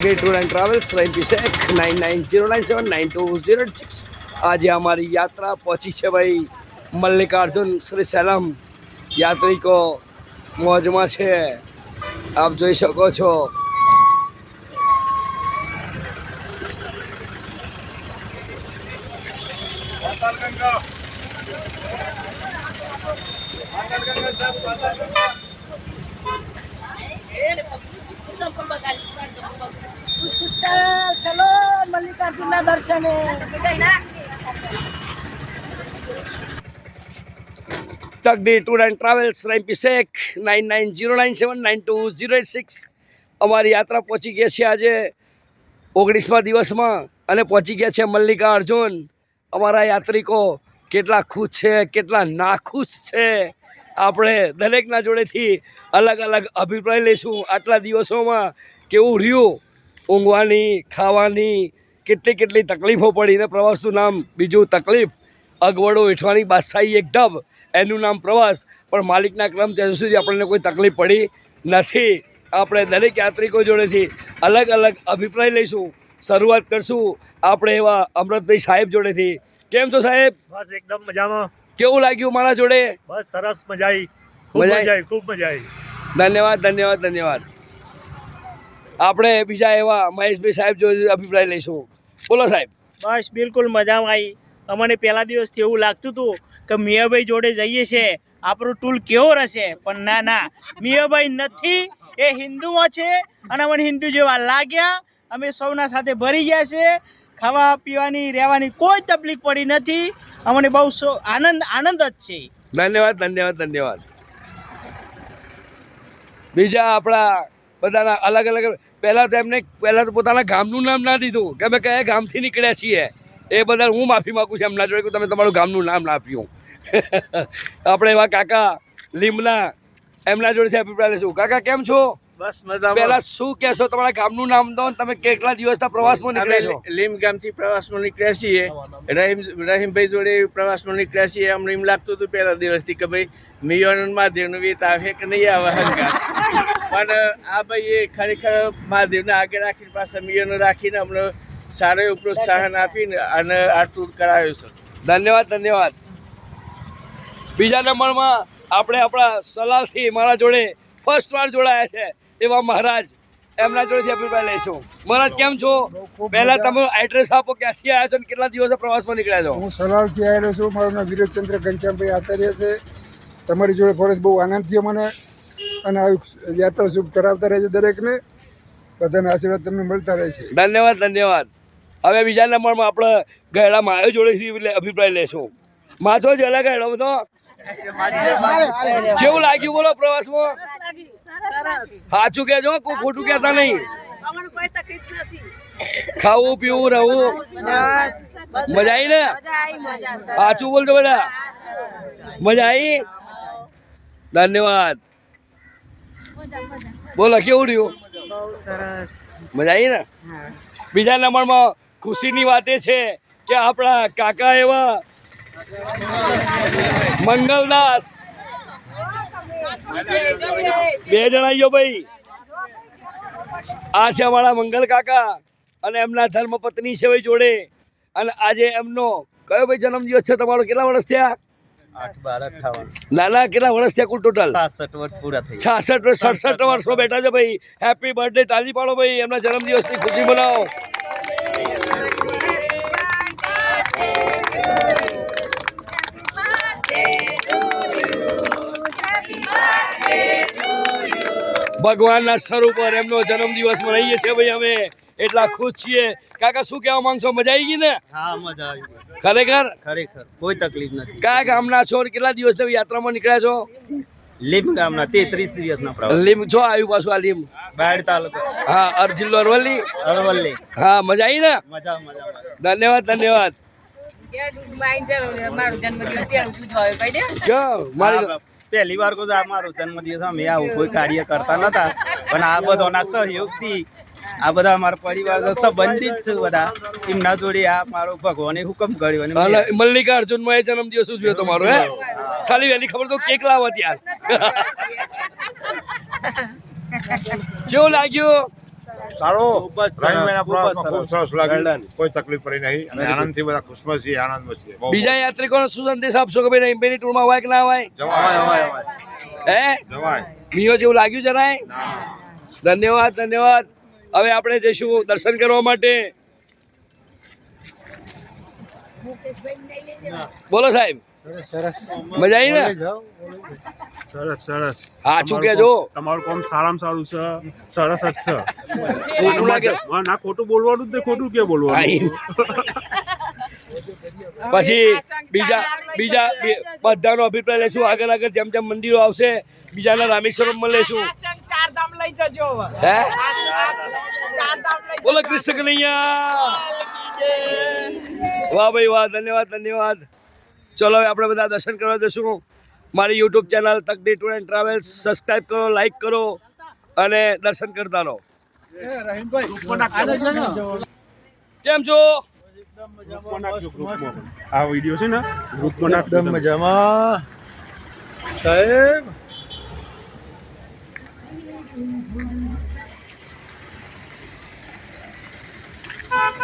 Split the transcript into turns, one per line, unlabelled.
Tour and travels nine nine zero nine seven nine two zero six આજે અમારી યાત્રા પહોંચી છે ભાઈ મલ્લિકાર્જુન શ્રી સેલમ યાત્રિકો મોજમાં છે. આપ જોઈ શકો છો.
પુષ્કળ મલ્લિકાર્જુનના દર્શને.
તકદી ટૂર એન્ડ ટ્રાવેલ્સ રેમ્પી સેક nine nine zero nine seven nine two zero eight six અમારી યાત્રા પહોંચી ગયા છે આજે ઓગણીસમા દિવસમાં અને પહોંચી ગયા છે મલ્લિકા અર્જુન અમારા યાત્રિકો કેટલા ખુશ છે, કેટલા નાખુશ છે. આપણે દરેકના જોડેથી અલગ અલગ અભિપ્રાય લઈશું. આટલા દિવસોમાં કેવું રહ્યું? ઊંઘવાની, ખાવાની કેટલી કેટલી તકલીફો પડી ને પ્રવાસનું નામ બીજું તકલીફ અગવડો વેઠવાની બાદશાહી એક ઢબ એનું નામ પ્રવાસ પણ માલિકના ક્રમ ત્યાં સુધી આપણને કોઈ તકલીફ પડી નથી. આપણે દરેક યાત્રિકો જોડેથી અલગ અલગ અભિપ્રાય લઈશું શરૂઆત કરશું આપણે એવા અમૃતભાઈ સાહેબ જોડેથી કેમ છો સાહેબ?
બસ એકદમ મજામાં.
કેવું લાગ્યું મારા જોડે?
બસ સરસ મજા આવી
મજા? આવી
ખૂબ મજા આવી
ધન્યવાદ ધન્યવાદ ધન્યવાદ. આપણે બીજા એવા મહેશભાઈ સાહેબ જોડે અભિપ્રાય લઈશું. બોલો સાહેબ.
બસ બિલકુલ મજામાં આવી અમને પહેલા દિવસથી એવું લાગતું હતું કે મિયાભાઈ જોડે જઈએ છે. આપણું ટૂલ કેવો રહેશે? પણ ના ના. મિયાભાઈ નથી એ હિન્દુમાં છે અને અમને હિન્દુ જેવા લાગ્યા. અમે સૌના સાથે ભરી ગયા છે. ખાવા પીવાની રહેવાની કોઈ તકલીફ પડી નથી. અમને બહુ આનંદ આનંદ જ છે.
ધન્યવાદ ધન્યવાદ ધન્યવાદ. બીજા આપણા બધાના અલગ અલગ પહેલાં તો એમને પહેલાં તો પોતાના ગામનું નામ ના દીધું. કે અમે કયા ગામથી નીકળ્યા છીએ? એ બદલ હું માફી માગું છું એમના જોડે કે તમે તમારું ગામનું નામ ના આપ્યું. આપણે એવા કાકા લીમલા એમના જોડેથી અભિપ્રાય લઈશું. કાકા, કેમ છો?
બસ
પહેલા
મજામાં
શું કહેશો? તમારા ગામનું નામ દો તમે કેટલા દિવસના પ્રવાસમાં નીકળ્યા છો?
લીમ ગામથી પ્રવાસમાં નીકળ્યા છીએ. રહીમ રહીમભાઈ જોડે પ્રવાસમાં નીકળ્યા છીએ. અમને એમ લાગતું હતું પહેલા દિવસથી કે ભાઈ મિયોન મહાદેવનું વેત આવે કે નહીં આવે હંકાર પણ આ ભાઈ એ ખરેખર મહાદેવને આગળ રાખીને પાછા મિયોન રાખીને અમને સારો એવું પ્રોત્સાહન આપીને અને આ ટૂર કરાવ્યો છે.
ધન્યવાદ ધન્યવાદ. બીજા નંબરમાં આપણે આપણા સલાલથી મારા જોડે ફર્સ્ટ વાર જોડાયા છે. એવા મહારાજ એમના જોડેથી અભિપ્રાય લઈશું. મહારાજ કેમ છો? પહેલા તમે એડ્રેસ આપો ક્યાંથી આવ્યા છો અને કેટલા દિવસે પ્રવાસમાં નીકળ્યા છો?
હું સલાલથી આવેલો છું. મારું નામ વિરોધચંદ્ર ઘનશ્યામભાઈ આચાર્ય છે. તમારી જોડે ફરજ બહુ આનંદ થયો મને અને આવી યાત્રા શુભ કરાવતા રહેજો દરેકને. બધાના આશીર્વાદ તમને મળતા રહેશે.
ધન્યવાદ ધન્યવાદ. હવે બીજા નંબરમાં આપણે ગયડા માયો જોડેથી એટલે અભિપ્રાય લેશું. માથો જ અલગ ગયડો બધો જેવું લાગ્યું બોલો પ્રવાસમાં? સાચું કેજો કોઈ ખોટું કહેતા નહીં.
કોઈ તકલીફ નથી.
ખાવું પીવું રહેવું. મજા આવી ને? સાચું. બોલજો બધા. મજા આવી ધન્યવાદ. બોલો કેવું રહ્યું? મજા આવી ને? બીજા નંબરમાં ખુશીની વાત એ છે કે આપણા કાકા એવા મંગલદાસ. બે જણા ગયો ભાઈ. આ છે અમારા મંગલ કાકા અને એમના ધર્મપત્ની છે ભાઈ જોડે. અને આજે એમનો કયો ભાઈ જન્મદિવસ છે તમારો? કેટલા વર્ષ થયા? નાના કેટલા વર્ષ થયા કુલ ટોટલ છાસઠ વર્ષ સડસઠ વર્ષો. બેઠા છે ભાઈ. હેપી બર્થડે તાલી પાડો ભાઈ. એમના જન્મદિવસની ખુશી મનાવો. ભગવાનના સ્વરૂપ પર એમનો જન્મદિવસ મનાવીએ છીએ ભાઈ અમે. એટલા ખુશ છીએ. કાકા શું કહેવા માંગશો? મજા આવી ગઈ ને?
હા મજા આવી
ખરેખર?
ખરેખર. કોઈ તકલીફ નથી.
કયા ગામના છો કેટલા દિવસની યાત્રામાં નીકળ્યા છો?
લીમ ગામના તેત્રીસ દિવસના પ્રવાસ.
લીમ છો આવ્યું પાછું આ લીમ.
બાયડ તાલુકો.
હા અર જિલ્લો અરવલ્લી.
અરવલ્લી.
હા મજા આવી ને?
મજા મજા
ધન્યવાદ ધન્યવાદ.
મારો જન્મદિવસ ત્યાં ઉજવાયો કહી દે.
કયો મારી
પહેલી વાર કોઈ આ મારો જન્મદિવસ અમે આવું કોઈ કાર્ય કરતા નતા. પણ આ બધોના સહયોગથી આ બધા અમારા પરિવાર સંબંધિત છે બધા. એમના જોડે આ મારો ભગવાને હુકમ કર્યો અને
મલ્લિકાર્જુનમાં જન્મદિવસ ઉજવ્યો તમારો હે? ચાલી વહેલી ખબર તો કેક લાવવા ત્યાં કેવું લાગ્યું?
સારો.
ખૂબ સરસ,
પ્રવાસમાં ખૂબ લાગ્યું કોઈ તકલીફ પડી નહીં. અને. આનંદથી બધા ખુશમાં છીએ આનંદમાં છીએ
બીજા યાત્રિકોને શું સંદેશ આપશો કે ભાઈ રહીમભાઈની ટૂરમાં હોય કે ના હોય
જવાય
હે?
જવાય.
મિયો જેવું લાગ્યું જરાય ધન્યવાદ ધન્યવાદ. હવે આપણે જઈશું દર્શન કરવા માટે. બોલો સાહેબ. મજા આવી ને?
સરસ સરસ.
હા,
તમારું
કહેજો?
કોમ- તમારું કામ સારામાં સારું છે. સરસ જ છે.
ખોટું લાગે.
ના ખોટું બોલવાનું જ ને ખોટું કે બોલવાનું?
પછી બીજા બીજા બધાનો અભિપ્રાય લેશું. આગળ આગળ જેમ જેમ મંદિરો આવશે બીજાના રામેશ્વરમમાં લેશું. હે? બોલો કૃષ્ણ કનૈયા. વાહ ભાઈ વાહ ધન્યવાદ ધન્યવાદ. ચલો હવે આપણે બધા દર્શન કરવા જશું. મારી YouTube channel તકદી tour and travels subscribe કરો લાઈક કરો અને દર્શન કરતા રહો. કેમ છો?
આ વીડિયો છે ને ગ્રુપમાં
એકદમ મજામાં. સાહેબ.